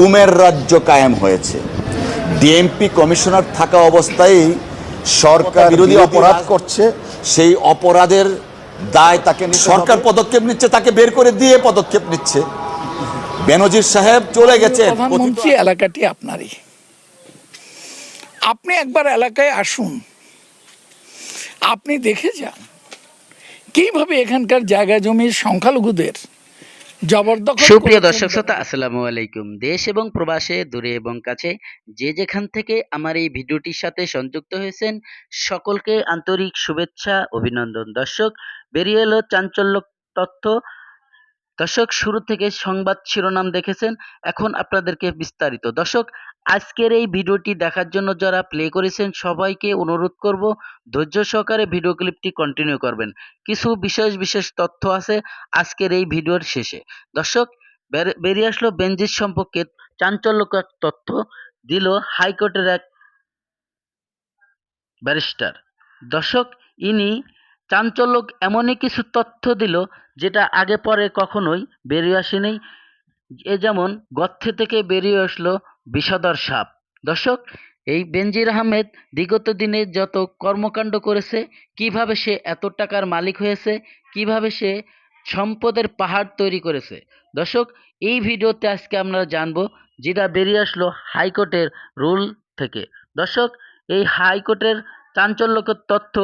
গুমের রাজ্য কায়েম হয়েছে। ডিএমপি কমিশনার থাকা অবস্থায় সরকার বিরোধী অপরাধ করছে সেই অপরাধের দায় তাকে সরকার পদক্ষেপ নিচ্ছে তাকে বের করে দিয়ে পদক্ষেপ নিচ্ছে। বেনজির সাহেব চলে গেছে। প্রধানমন্ত্রী এলাকাটি আপনারই। আপনি একবার এলাকায় আসুন। আপনি দেখে যান। কীভাবে এখানকার জায়গা জমির সংখ্যালঘুদের সুপ্রিয় দর্শক শ্রোতা আসসালামু আলাইকুম। দেশ এবং প্রবাসে দূরে এবং কাছে যে যেখান থেকে আমার এই ভিডিওটির সাথে সংযুক্ত হয়েছেন সকলকে আন্তরিক শুভেচ্ছা অভিনন্দন। দর্শক বেরিয়ে এলো চাঞ্চল্য তথ্য। দর্শক শুরু থেকে সংবাদ শিরোনাম দেখেছেন। এখন আপনাদেরকে বিস্তারিত। দর্শক আজকের এই ভিডিওটি দেখার জন্য যারা প্লে করেছেন, সবাইকে অনুরোধ করব, ধৈর্য সহকারে ভিডিও ক্লিপটি কন্টিনিউ করবেন। কিছু বিশেষ বিশেষ তথ্য আছে আজকের এই ভিডিওর শেষে। দর্শক বেরিয়ে আসলো বেনজির সম্পর্কে চাঞ্চল্যকর তথ্য দিল হাইকোর্টের এক ব্যারিস্টার। দর্শক, ইনি চাঞ্চল্যক এমনই কিছু তথ্য দিল যেটা আগে পরে কখনোই বেরিয়ে আসেনি। এ যেমন গর্থে থেকে বেরিয়ে আসলো বিষধর সাপ। দর্শক, এই বেনজির আহমেদ বিগত দিনে যত কর্মকাণ্ড করেছে, কীভাবে সে এত টাকার মালিক হয়েছে, কীভাবে সে সম্পদের পাহাড় তৈরি করেছে। দর্শক, এই ভিডিওতে আজকে আমরা জানব যেটা বেরিয়ে আসলো হাইকোর্টের রুল থেকে। দর্শক, এই হাইকোর্টের চাঞ্চল্যকর তথ্য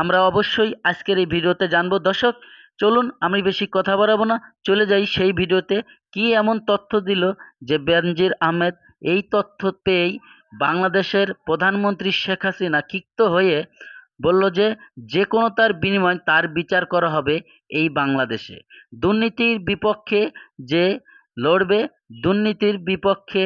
আমরা অবশ্যই আজকের এই ভিডিওতে জানব। দর্শক, চলুন আমি বেশি কথা বাড়াবো না, চলে যাই সেই ভিডিওতে কি এমন তথ্য দিল যে বেনজির আহমেদ এই তথ্য পেয়েই বাংলাদেশের প্রধানমন্ত্রী শেখ হাসিনা ক্ষিপ্ত হয়ে বলল যে যে কোনো তার বিনিময় তার বিচার করা হবে এই বাংলাদেশে। দুর্নীতির বিপক্ষে যে লড়বে, দুর্নীতির বিপক্ষে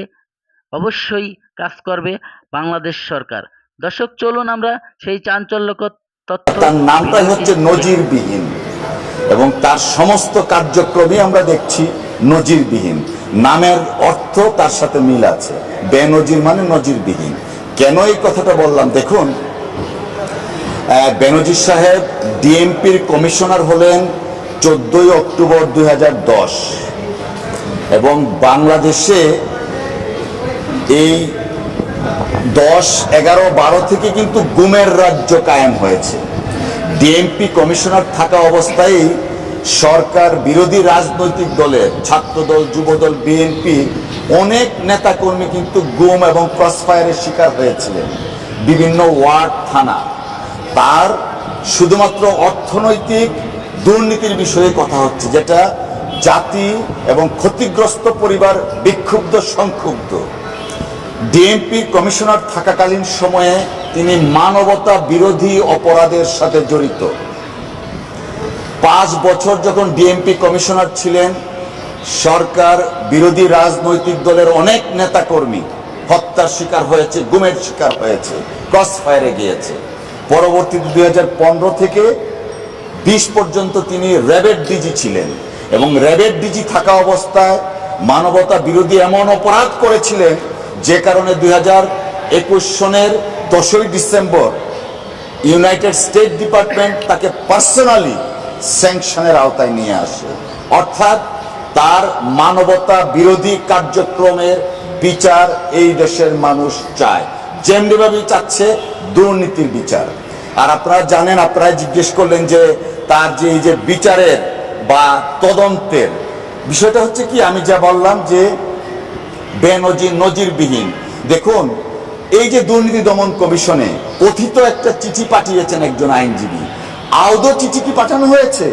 অবশ্যই কাজ করবে বাংলাদেশ সরকার। দর্শক, চলুন আমরা সেই চাঞ্চল্যকর তথ্য তার নামটাই হচ্ছে নজিরবিহীন এবং তার সমস্ত কার্যক্রমই আমরা দেখছি নজিরবিহীন। নামের অর্থ তার সাথে মিল আছে। বেনজির মানে নজিরবিহীন। কেন এই কথাটা বললাম? দেখুন বেনজির সাহেব ডিএমপির কমিশনার হলেন চোদ্দই অক্টোবর দুই হাজার দশ। এবং বাংলাদেশে এই দশ, এগারো, বারো থেকে কিন্তু গুমের রাজ্য কায়েম হয়েছে। ডিএমপি কমিশনার থাকা অবস্থায় সরকার বিরোধী রাজনৈতিক দলের ছাত্রদল, যুবদল বিএনপি অনেক নেতাকর্মী কিন্তু গুম এবং ক্রসফায়ারের শিকার হয়েছিলেন। বিভিন্ন ওয়ার্ড, থানা। তার শুধুমাত্র অর্থনৈতিক দুর্নীতির বিষয়ে কথা হচ্ছে, যেটা জাতি এবং ক্ষতিগ্রস্ত পরিবার বিক্ষুব্ধ, সংক্ষুব্ধ। ডিএমপি কমিশনার থাকাকালীন সময়ে তিনি মানবতা বিরোধী অপরাধের সাথে জড়িত। পাঁচ বছর যখন ডিএমপি কমিশনার ছিলেন, সরকার বিরোধী রাজনৈতিক দলের অনেক নেতাকর্মী হত্যার শিকার হয়েছে, গুমের শিকার হয়েছে ক্রস ফায়ারে গিয়েছে। পরবর্তীতে দুই হাজার পনেরো থেকে বিশ পর্যন্ত তিনি র্যাবের ডিজি ছিলেন এবং র্যাবের ডিজি থাকা অবস্থায় মানবতা বিরোধী এমন অপরাধ করেছিলেন, যে কারণে দুই হাজার একুশ সনের দশই ডিসেম্বর ইউনাইটেড স্টেট ডিপার্টমেন্ট তাকে পার্সোনালি স্যাংশনের আওতায় নিয়ে আসে। অর্থাৎ তার মানবতা বিরোধী কার্যক্রমের বিচার এই দেশের মানুষ চায়। যেমনিভাবে চাচ্ছে, দুর্নীতির বিচার। আর আপনারা জানেন আপনারা জিজ্ঞেস করলেন যে তার যে এই যে বিচারের বা তদন্তের, বিষয়টা হচ্ছে কি? আমি যা বললাম যে বেনজির নজিরবিহীন। দেখুন, এই যে দুর্নীতি দমন কমিশনে কথিত একটা চিঠি পাঠিয়েছেন একজন আইনজীবী। আদৌ চিঠি কি পাঠানো হয়েছে?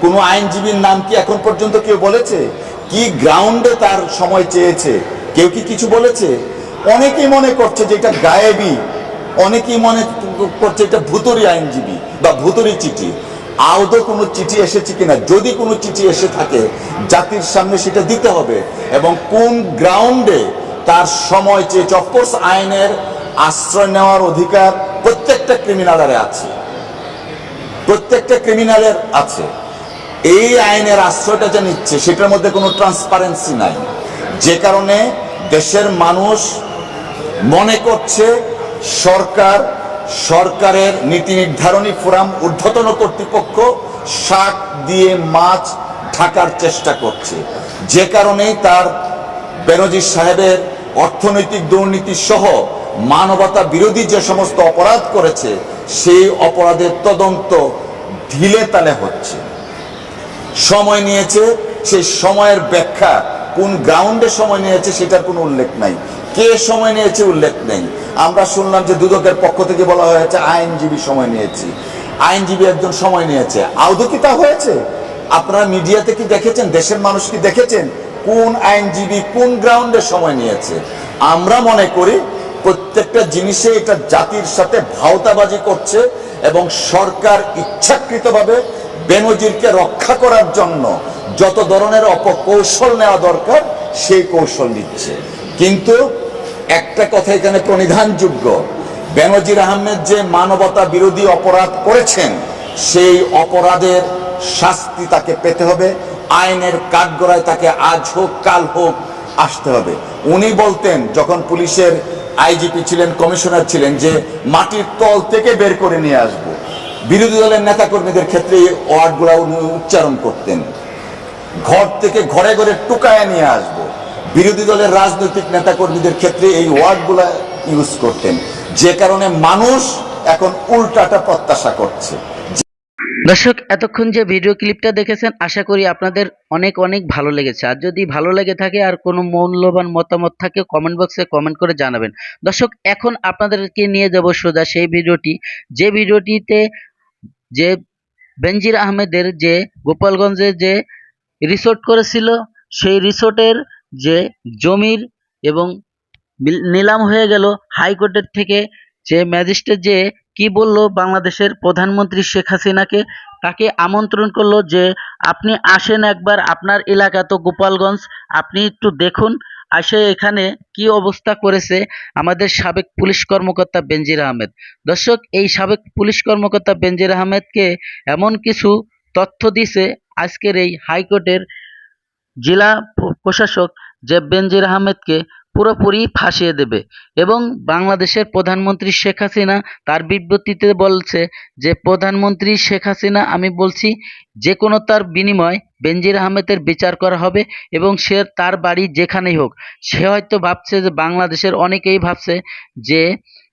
কোনো আইনজীবীর নাম কি এখন পর্যন্ত কেউ বলেছে? কি গ্রাউন্ডে তার সময় চেয়েছে? কেউ কি কিছু বলেছে? অনেকেই মনে করছে যে এটা গায়েবি। অনেকেই মনে করছে এটা ভুতুরি আইনজীবী বা ভুতুরি চিঠি। আদৌ কোনো চিঠি এসেছে কিনা? যদি কোনো চিঠি এসে থাকে, জাতির সামনে সেটা দিতে হবে এবং কোন গ্রাউন্ডে তার সময় চেয়েছে? অফকোর্স আইনের আশ্রয় নেওয়ার অধিকার প্রত্যেকটা ক্রিমিনালের আছে। প্রত্যেকটা ক্রিমিনালের আছে। এই আইনের আশ্রয়টা যে নিচ্ছে, সেটার মধ্যে কোনো ট্রান্সপারেন্সি নাই। যে কারণে দেশের মানুষ মনে করছে সরকার, সরকারের নীতি নির্ধারণী ফোরাম ঊর্ধ্বতন কর্তৃপক্ষ শাক দিয়ে মাছ ঢাকার চেষ্টা করছে। যে কারণেই তার বেনজির সাহেবের অর্থনৈতিক দুর্নীতি সহ মানবতা বিরোধী যে সমস্ত অপরাধ করেছে সেই অপরাধের তদন্ত ঢিলে তালে হচ্ছে। সময় নিয়েছে, সেই সময়ের ব্যাখ্যা কোন গ্রাউন্ডে সময় নিয়েছে সেটার কোনো উল্লেখ নাই। কে সময় নিয়েছে উল্লেখ নেই। আমরা শুনলাম যে দুদকের পক্ষ থেকে বলা হয়েছে, আইনজীবী সময় নিয়েছি। আইনজীবী একজন সময় নিয়েছে। আদৌ কি তা হয়েছে? আপনারা মিডিয়াতে কি দেখেছেন? দেশের মানুষ কি দেখেছেন? কোন আইনজীবী কোন গ্রাউন্ডে সময় নিয়েছে? আমরা মনে করি প্রত্যেকটা জিনিসে এটা জাতির সাথে ভাওতাবাজি করছে এবং সরকার ইচ্ছাকৃতভাবে বেনজিরকে রক্ষা করার জন্য যত ধরনের অপকৌশল নেওয়া দরকার, সেই কৌশল নিচ্ছে। কিন্তু একটা কথা এখানে প্রণিধানযোগ্য। বেনজির আহমেদ যে মানবতা বিরোধী অপরাধ করেছেন, সেই অপরাধের শাস্তি তাকে পেতে হবে, আইনের কাঠগড়ায় তাকে আজ হোক, কাল হোক, আসতে হবে। উনি বলতেন, যখন পুলিশের আইজিপি ছিলেন, কমিশনার ছিলেন যে মাটির তল থেকে বের করে নিয়ে আসব। বিরোধী দলের নেতাকর্মীদের ক্ষেত্রে এই ওয়ার্ডগুলা উনি উচ্চারণ করতেন। ঘর থেকে ঘরে ঘরে টুকায় নিয়ে আসব। বিরোধী দলের রাজনৈতিক নেতাকর্মীদের ক্ষেত্রে এই ওয়ার্ডগুলা ইউজ করতেন। যে কারণে মানুষ এখন উল্টাটা প্রত্যাশা করছে। দর্শক, এতক্ষণ যে ভিডিও ক্লিপটা দেখেছেন, আশা করি আপনাদের অনেক অনেক ভালো লেগেছে। আর যদি ভালো লেগে থাকে আর কোনো মূল্যবান মতামত থাকে কমেন্ট বক্সে কমেন্ট করে জানাবেন। দর্শক, এখন আপনাদেরকে নিয়ে যাব সোজা সেই ভিডিওটি যে ভিডিওটিতে যে বেনজির আহমেদের যে গোপালগঞ্জে যে রিসোর্ট করেছিল, সেই রিসোর্টের যে জমির এবং নিলাম হয়ে গেল হাইকোর্টের থেকে যে ম্যাজিস্ট্রেট যে কি বলল বাংলাদেশের প্রধানমন্ত্রী শেখ হাসিনাকে? তাকে আমন্ত্রণ করল যে, আপনি আসেন একবার আপনার এলাকা তো গোপালগঞ্জ, আপনি একটু দেখুন। আসে এখানে কি অবস্থা করেছে আমাদের সাবেক পুলিশ কর্মকর্তা বেনজির আহমেদ। দর্শক, এই সাবেক পুলিশ কর্মকর্তা বেনজির আহমেদকে এমন কিছু তথ্য দিছে আজকের এই হাইকোর্টের জেলা প্রশাসক যে বেনজির আহমেদকে। পুরোপুরি ফাঁসিয়ে দেবে। এবং বাংলাদেশের প্রধানমন্ত্রী শেখ হাসিনা তার বিবৃতিতে বলছে যে, প্রধানমন্ত্রী শেখ হাসিনা, আমি বলছি যে কোনো তার বিনিময় বেনজির আহমেদের বিচার করা হবে এবং সে তার বাড়ি যেখানেই হোক। সে হয়তো ভাবছে যে, বাংলাদেশের অনেকেই ভাবছে যে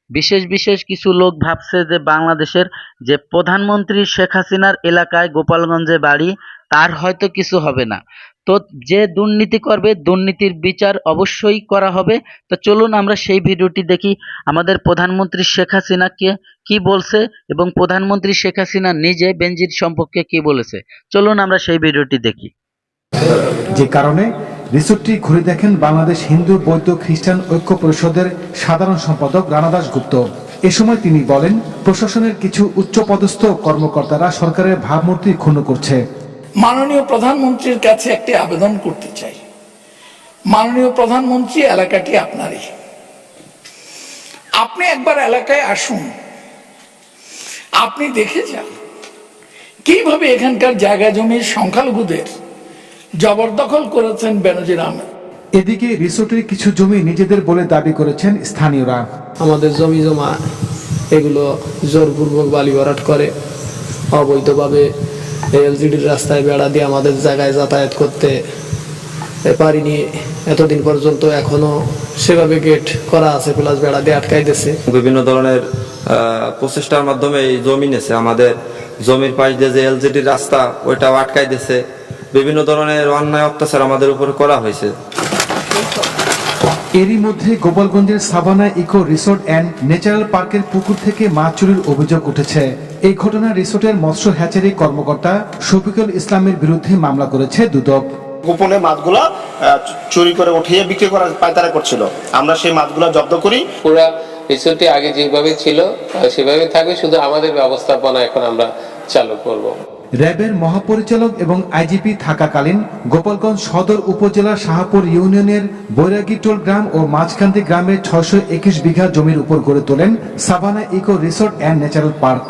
বিশেষ বিশেষ কিছু লোক ভাবছে যে বাংলাদেশের যে প্রধানমন্ত্রী শেখ হাসিনার এলাকায় গোপালগঞ্জে বাড়ি, তার হয়তো কিছু হবে না। তো যে দুর্নীতি করবে, দুর্নীতির বিচার অবশ্যই করা হবে। তো চলুন আমরা সেই ভিডিওটি দেখি আমাদের প্রধানমন্ত্রী শেখ হাসিনাকে কি বলছে এবং প্রধানমন্ত্রী শেখ হাসিনা নিজে বেনজির সম্পর্কে কি বলেছে। চলুন আমরা সেই ভিডিওটি দেখি। যে কারণে রিসোর্টটি ঘুরে দেখেন বাংলাদেশ হিন্দু, বৌদ্ধ, খ্রিস্টান ঐক্য পরিষদের সাধারণ সম্পাদক রানাদাস গুপ্ত। এ সময় তিনি বলেন, প্রশাসনের কিছু উচ্চপদস্থ কর্মকর্তারা সরকারের ভাবমূর্তি ক্ষুণ্ণ করছে। মাননীয় প্রধানমন্ত্রীর কাছে একটি আবেদন করতে চাই। মাননীয় প্রধানমন্ত্রী, এলাকাটি আপনারই। আপনি একবার এলাকায় আসুন। আপনি দেখে যান। কীভাবে এখানকার জায়গা জমির সংখ্যালঘুদের জবরদখল করেছেন বেনজির আহমেদ। এদিকে রিসোর্টের কিছু জমি নিজেদের বলে দাবি করেছেন স্থানীয়রা। আমাদের জমি জমা এগুলো জোরপূর্বক বালি ভরাট করে অবৈধভাবে এলজিডির রাস্তায় বেড়া দিয়ে আমাদের জায়গায় যাতায়াত করতে পারিনি। এতদিন পর্যন্ত এখনও সেভাবে গেট করা আছে প্লাস বেড়া দিয়ে আটকাই দিয়েছে। বিভিন্ন ধরনের প্রচেষ্টার মাধ্যমে এই জমি নেছে আমাদের জমির পাশ দিয়ে যে এলজিডির রাস্তা ওইটাও আটকাই দিছে বিভিন্ন ধরনের অন্যায় অত্যাচার আমাদের উপর করা হয়েছে। এরই মধ্যে গোপালগঞ্জের Savanna eco resort and natural পার্কের পুকুর থেকে মাছ চুরির অভিযোগ উঠেছে। এই ঘটনায় রিসোর্টের মৎস্য হ্যাচারি কর্মকর্তা শফিকুল ইসলামের বিরুদ্ধে মামলা করেছে দুদক। গোপনে মাছগুলা আহ, চুরি করে উঠিয়ে বিক্রি করার পায়তারা করছিল। আমরা সেই মাছগুলা জব্দ করি। পুরা রিসোর্টটি আগে যেভাবে ছিল সেভাবে থাকবে। শুধু আমাদের ব্যবস্থাপনা এখন আমরা চালু করব। র্যাবের মহাপরিচালক এবং আইজিপি থাকাকালীন গোপালগঞ্জ সদর উপজেলার শাহপুর ইউনিয়নের বৈরাগীটোল গ্রাম ও মাঝখান্তি গ্রামের ছয়শো একুশ বিঘা জমির উপর গড়ে তোলেন Savanna eco resort and natural park.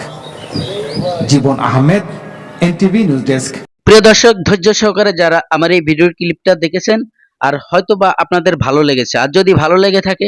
Jibon Ahmed, NTV news desk. প্রিয় দর্শক, ধৈর্য সহকারে যারা আমার এই ভিডিওর ক্লিপটা দেখেছেন, আর হয়তো বা আপনাদের ভালো লেগেছে। আর যদি ভালো লেগে থাকে